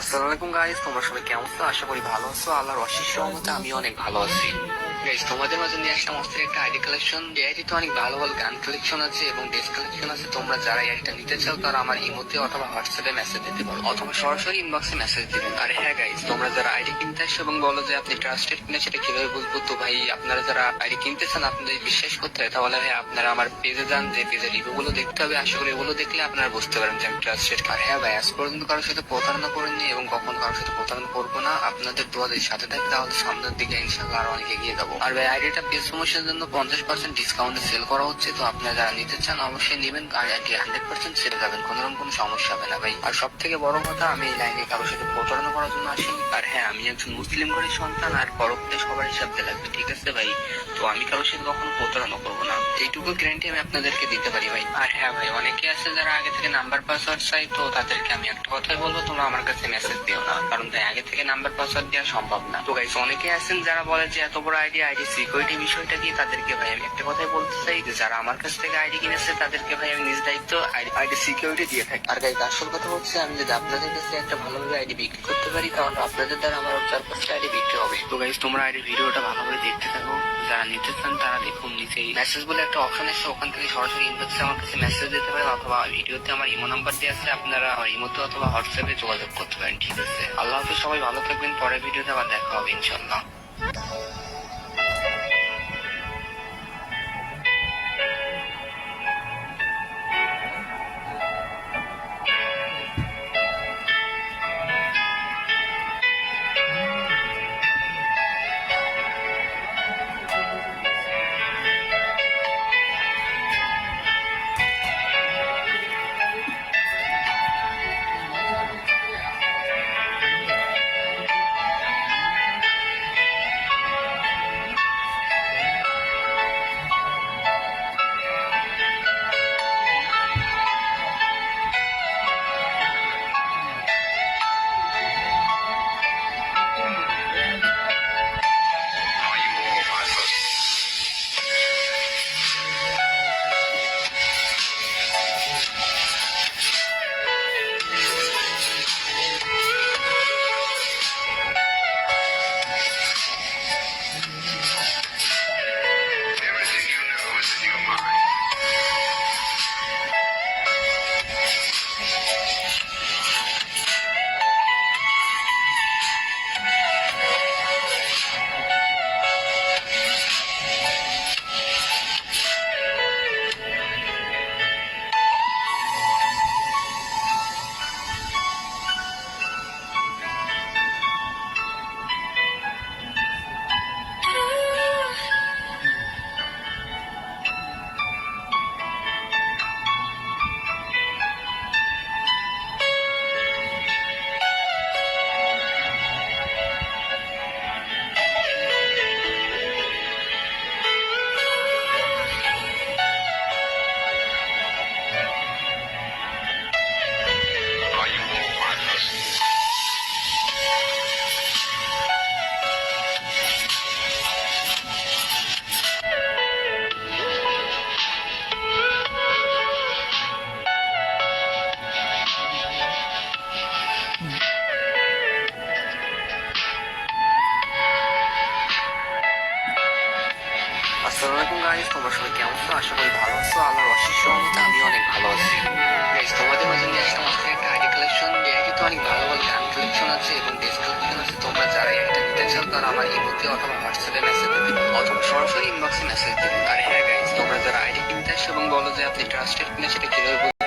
আসসালামু আলাইকুম গাইস তোমরা সবাই কেমন তো আশা করি ভালো আছো। আল্লাহর অশেষ রহমতে আমি অনেক ভালো আছি। গাইস তোমাদের মাঝে নিয়ে আসলাম অস্থির একটা আইডি কালেকশন। এই আইডিতে অনেক ভালো ভালো গান কালেকশন আছে এবং ড্রেস কালেকশন আছে। তোমরা যারা আইডিটা নিতে চাও, তারা আমার ইমোতে অথবা হোয়াটসঅ্যাপে মেসেজ দিতে পারো, অথবা সরাসরি ইনবক্সে মেসেজ দিবেন আর হ্যাঁ গাইস তোমরা যারা আইডি কিনতে আসো এবং বলো যে আপনি ট্রাস্টেড কিনা সেটা কীভাবে বুঝব? তো ভাই, আপনারা যারা আইডি কিনতে চান, আপনাদের বিশ্বাস করতে হয়, তাহলে ভাই আপনারা আমার পেজে যান, যে পেজের রিভিউ গুলো দেখতে হবে। আশা করি এগুলো দেখলে আপনারা বুঝতে পারেন যে আমি ট্রাস্টেড আর হ্যাঁ ভাই আজ পর্যন্ত কারোর সাথে প্রতারণা করেননি এবং কখন কারোর সাথে প্রতারণা করব না, আপনাদের দোয়া যদি সাথে থাকে, তাহলে সামনের দিকে ইনশাল্লাহ আরও অনেক এগিয়ে যাব। আর ভাই আইডিটা পেজ প্রমোশনের জন্য পঞ্চাশ পার্সেন্ট ডিসকাউন্টে সেল করা হচ্ছে, তো আপনারা যারা নিতে চান, অবশ্যই নেবেন। আর আইডি হান্ড্রেড পার্সেন্ট সেরে যাবেন, কোনো রকম কোনো সমস্যা হবে না ভাই। আর সব থেকে বড় কথা, আমি এই লাইনে কারোর সাথে প্রতারণা করার জন্য আসিনি। আর হ্যাঁ আমি একজন মুসলিম ঘরের সন্তান, আর পরবর্তী সবার হিসাব দিয়ে লাগবে, ঠিক আছে ভাই? তো আমি কারোর সাথে কখনো প্রতারণা করব না। এইটুকু গ্যারান্টি আমি আপনাদেরকে দিতে পারি ভাই। আর হ্যাঁ ভাই, অনেকে আছে যারা আগে থেকে নাম্বার পাসওয়ার্ড চাই তো তাদেরকে আমি একটা কথাই বলব, তোমরা আমার কাছে মেসেজ দিও না। কারণ তাই আগে থেকে নাম্বার পাসওয়ার্ড দেওয়া সম্ভব না। তো গাইস অনেকে আছেন যারা বলে যে, এত বড় আইডি আইডি সিকিউরিটি বিষয়টা কি তাদেরকে ভাই, আমি একটা কথাই বলতে চাই যে, যারা আমার কাছ থেকে আইডি কিনেছে, তাদেরকে ভাই, আমি নিজ দায়িত্ব আইডি সিকিউরিটি দিয়ে থাকি। আর গাইস আসল কথা হচ্ছে আমি যদি আপনাদের কাছে একটা ভালোভাবে আইডি বিক্রি করতে পারি, তাহলে আপনাদের দ্বারা আমার চার পাঁচটা আইডি বিক্রি হবে। তো গাইস তোমরা আইডি ভিডিওটা ভালোভাবে দেখতে থাকো। যারা নিতে চান, তারা দেখুন নিচেই মেসেজ বলে একটা অপশন এসে ওখান থেকে সরাসরি ইনবক্সে আমার কাছে মেসেজ দিতে পারেন, অথবা ভিডিওতে আমার ইমো নাম্বার দিয়ে আছে, আপনারা আমার ইমোতে অথবা হোয়াটসঅ্যাপে যোগাযোগ করতে পারেন। ঠিক আছে। আল্লাহ হাফিজ, সবাই ভালো থাকবেন। পরের ভিডিওতে আবার দেখা হবে ইনশাল্লাহ আসসালামু আলাইকুম গাইস তোমরা সবাই কেমন আছো? আশা ভালো আছো, আল্লাহর অশেষ রহমতে আমি অনেক ভালো আছি। গাইস তোমাদের মাঝে নিয়ে আসলাম আজকে একটা আইডি কালেকশন এই আইডিতে অনেক ভালো ভালো গান কালেকশন আছে এবং ড্রেস আছে। তোমরা যারা এটা নিতে চাও, তারা আমার ইমোতে অথবা হোয়াটসঅ্যাপে মেসেজ দিতে অথবা সরাসরি ইনবক্সে মেসেজ দিবেন আর হ্যাঁ গাইস তোমরা যারা আইডি কিনতে আসো এবং বলো যে আপনি ট্রাস্টেড কিনা, সেটা কীভাবে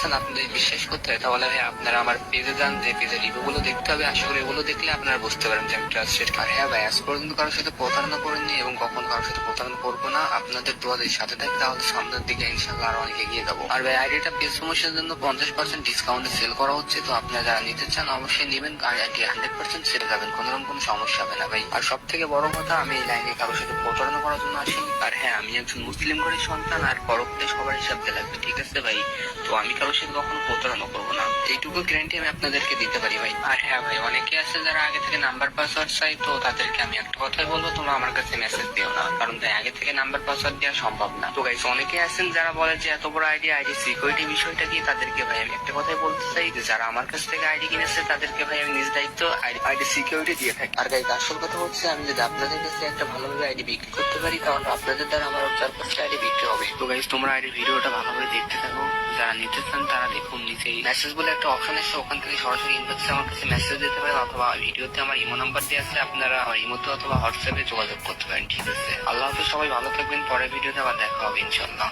চান আপনাদের বিশ্বাস করতে হয়, তাহলে ভাই আপনারা আমার পেজে যান, যে পেজের রিভিউ গুলো দেখতে হবে। আশা করি দেখলে আপনারা বুঝতে পারেন যে আমি ট্রাস্টেড আর হ্যাঁ ভাই আজ পর্যন্ত কারোর সাথে প্রতারণা করেননি এবং কখন কারোর সাথে প্রতারণা করব না। আপনাদের দোয়া যদি সাথে থাকে, তাহলে সামনের দিকে ইনশাল্লাহ আরও অনেক এগিয়ে যাব। আর ভাই আইডিটা পেজ প্রমোশনের জন্য পঞ্চাশ পার্সেন্ট ডিসকাউন্টে সেল করা হচ্ছে, তো আপনারা যারা নিতে চান অবশ্যই নেবেন। আর আইডি হান্ড্রেড পার্সেন্ট সেরে যাবেন, কোনো রকম কোনো সমস্যা হবে না ভাই। আর সব থেকে বড় কথা, আমি এই লাইনে কারোর সাথে প্রতারণা করার জন্য আসিনি। আর হ্যাঁ আমি একজন মুসলিম ঘরের সন্তান, আর পরবর্তী সবার হিসাব লাগবে, ঠিক আছে ভাই? তো আমি কারোর কখনো প্রতারণা করব না। এইটুকু গ্যারান্টি আমি আপনাদেরকে দিতে পারি ভাই। আর হ্যাঁ ভাই, অনেকে আছে যারা আগে থেকে নাম্বার পাসওয়ার্ড চাই তো তাদেরকে আমি একটা কথাই বলব, তোমরা আমার কাছে মেসেজ দিও না। কারণ তাই আগে থেকে নাম্বার পাসওয়ার্ড দেওয়া সম্ভব না। তো গাইস অনেকে আছেন যারা বলে যে এত বড় আইডি আইডি সিকিউরিটি বিষয়টা কি তাদেরকে ভাই আমি একটা কথাই বলতে চাই যে যারা আমার কাছ থেকে আইডি কিনেছে, তাদেরকে ভাই আমি নিজ দায়িত্ব আইডি সিকিউরিটি দিয়ে থাকি। আর গাইস আসল কথা হচ্ছে আমি যদি আপনাদের কাছে একটা ভালোভাবে আইডি বিক্রি করতে পারি, তাহলে আপনাদের দ্বারা আমার চার পাঁচটা আইডি বিক্রি হবে। তো গাইস তোমরা আইডি ভিডিওটা ভালোভাবে দেখতে থাকো। যারা নিতে চান তারা দেখুন নিচে মেসেজ বলে একটা অপশন এসে ওখান থেকে সরাসরি ইনবক্সে আমার কাছে মেসেজ দিতে পারেন অথবা ভিডিওতে আমার ইমো নাম্বার দিয়ে আছে, আপনারা আমার ইমোতে অথবা হোয়াটসঅ্যাপে যোগাযোগ করতে পারেন, ঠিক আছে? আল্লাহ হাফেজ, সবাই ভালো থাকবেন, পরের ভিডিওতে আবার দেখা হবে ইনশাল্লাহ